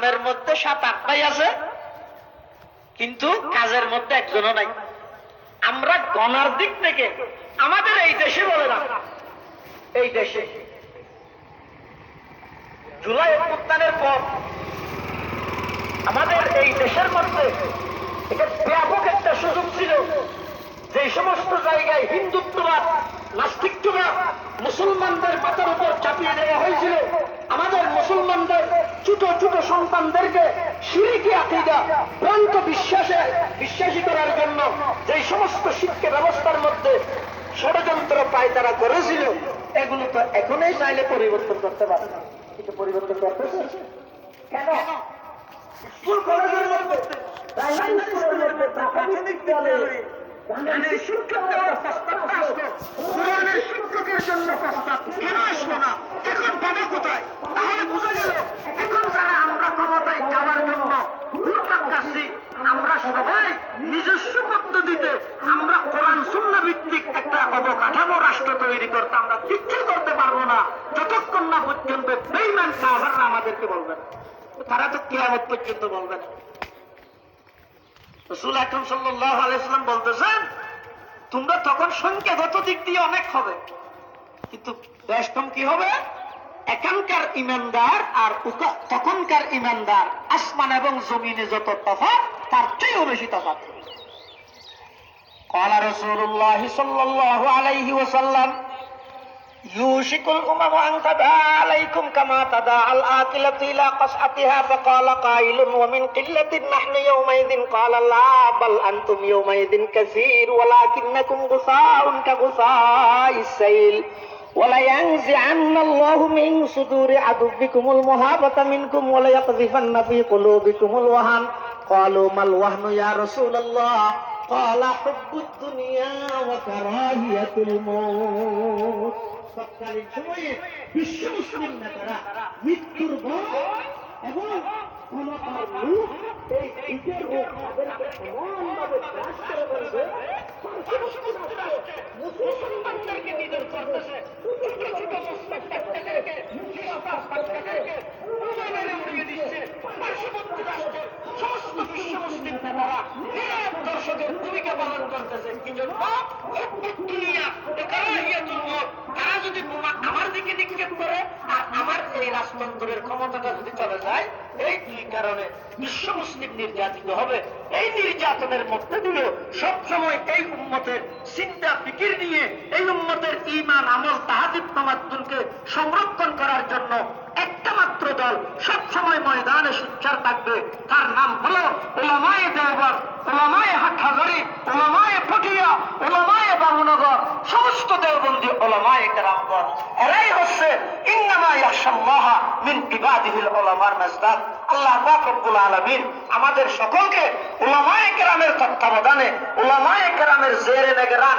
নামের মধ্যে সাত আটটাই আছে, কিন্তু কাজের মধ্যে একজনও নাই। আমরা গণার দিক থেকে আমাদের এই দেশে বলে না, এই দেশে। জুলাই অভ্যুত্থানের পর আমাদের এই দেশের মধ্যে এটা ব্যাপক একটা সুযোগ ছিল, যে সমস্ত জায়গায় হিন্দুত্ববাদ নাস্তিকবাদ মুসলমানদের মাথার উপর চাপিয়ে দেওয়া হয়েছিল। আমাদের মুসলমানদের ছোট ছোট সন্তানদেরকে সিঁড়িকে আকিদা ভ্রান্ত বিশ্বাসে বিশ্বাসী করার জন্য যে সমস্ত শিক্ষা ব্যবস্থার মধ্যে ষড়যন্ত্র প্রায় তারা করেছিল, এগুলো তো এখনই চাইলে পরিবর্তন করতে পারে। কিন্তু পরিবর্তন করতেছে কেন? এখন পাবে কোথায়? তৈরি করতে আমরা কিচ্ছু করতে পারব না। যতক্ষণ না পর্যন্ত বেইমান কাহাররা আমাদেরকে বলবে না। তারা তো কেয়ামত পর্যন্ত বলবে না। রসুল আকরম সাল্লাহ আলাইসালাম বলতেছেন, তোমরা তখন সংখ্যাগত দিক দিয়ে অনেক হবে। কিন্তু বেষ্টম কি হবে? এখানকার ইমানদার আর তখনকার ইমানদার আসমান এবং জমিনে যত তফাৎ, তার চেয়েও বেশি তফাৎ। قال رسول الله صلى الله عليه وسلم يوشك الأمم أن تدعى عليكم كما تدعى الآكلة إلى قصعتها فقال قائل ومن قلة نحن يومئذ؟ قال لا بل أنتم يومئذ كثير ولكنكم غثاء كغثاء السيل. ولينزعن الله من صدور عدوكم المهابة منكم وليقذفن في قلوبكم الوهن. قالوا ما الوهن يا رسول الله؟ قال حب الدنيا وكراهية الموت তৎকালীন সময়ে বিশ্ব মুসলিম নেতারা মৃত্যুর ভয় এবং ক্ষমতার লোভ এই দুইটার রূপ তাদেরকে সমানভাবে গ্রাস করে ফেলবে পার্শ্ববর্তী রাষ্ট্রে মুসলমানদেরকে নিধন করতেছে দর্শকের ভূমিকা পালন করতেছে। কি জন্য? মত তারা যদি আমার দিকে নিক্ষেপ করে, আর আমার এই রাজতন্ত্রের ক্ষমতাটা যদি চলে যায়, এই দুই কারণে বিশ্ব মুসলিম নির্যাতিত হবে? এই নির্যাতনের মধ্যে দিয়ে সবসময় এই চিন্তা, ফিকির নিয়ে এই ইমান আমল তাহাদিব সংরক্ষণ করার জন্য একটা মাত্র দল সবসময় ময়দানে শিক্ষার থাকবে। তার নাম হলো ওলামায়ে ওলামায় ওলামায় পটিয়া ওলামায় বামনগর সমস্ত দেওবন্দি ওলামায় এরাই হচ্ছে মিন ইবাদিহিল ওলামার মাজদাদ আল্লাহ আমাদের সকলকে ওলামায় কেরামের তত্ত্বাবধানে ওলামায় কেরামের জেরে নেগরান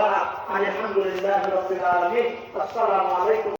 الحمد لله رب العالمين. السلام عليكم.